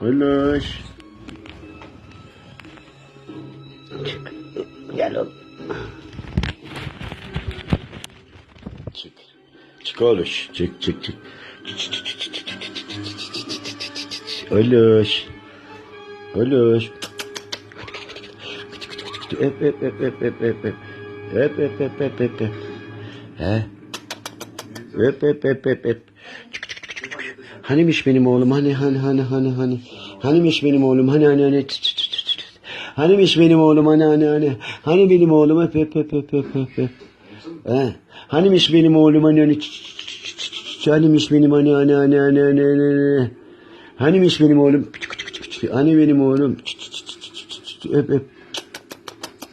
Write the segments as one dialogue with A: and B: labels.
A: Uluş. Çık. Gel oğlum. Çık. Çık oluş. Çık çık çık. Oluş. Oluş. Öp öp öp öp öp öp öp. Öp öp öp öp öp öp. He? Öp öp öp öp öp. Çık çık çık çık çık. Hanimiş benim oğlum hani hani hani hani hani. Hanimiş benim oğlum hani hani hani. Çıt çıt çıt çıt çıt. Hanimiş benim oğlum hani hani hani. Hani benim oğlum öp öp öp öp öp öp? Hanimiş benim oğlum hani hani. Hanimiş benim hani hani hani hani hani hani. Hanimiş benim oğlum. Hani benim oğlum. Öp öp.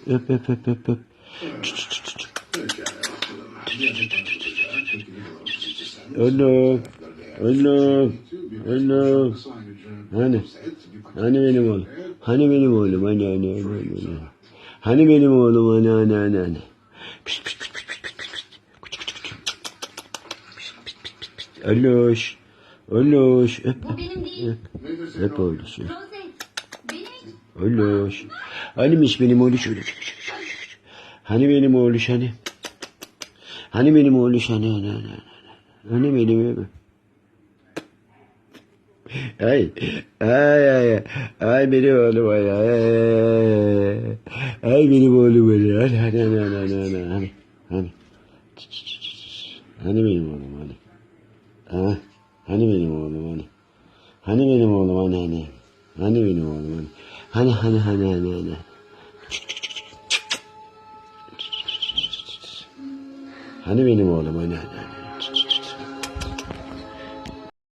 A: Öp öp öp öp öp. Çıt. Oğlum. Oğlum. Hani? Hani benim oğlum? Hani benim oğlum? Hani hani hani hani. Hani benim oğlum? Hani hani hani hani. Pişt pişt pişt pişt pişt pişt. Kuç kuç kuç. Aloş. Aloş. Öp
B: Bu benim değil.
A: öp. Öp oğluş.
B: Benim.
A: Aloş. Hanimiş benim oğluş? Öyle. Hani benim oğluş hani? Hani benim oğluş hani hani hani. hani. Hani benim evi? Ay, ay, ay, ay benim oğlum ay, ay, ay, benim oğlum ay, hani, hani, hani, hani, hani, hani, hani, hani, hani benim oğlum, hani, ha, hani benim oğlum, hani, hani benim oğlum, hani, hani, hani benim oğlum, hani, hani, hani, hani, hani, hani, hani benim oğlum, hani, hani,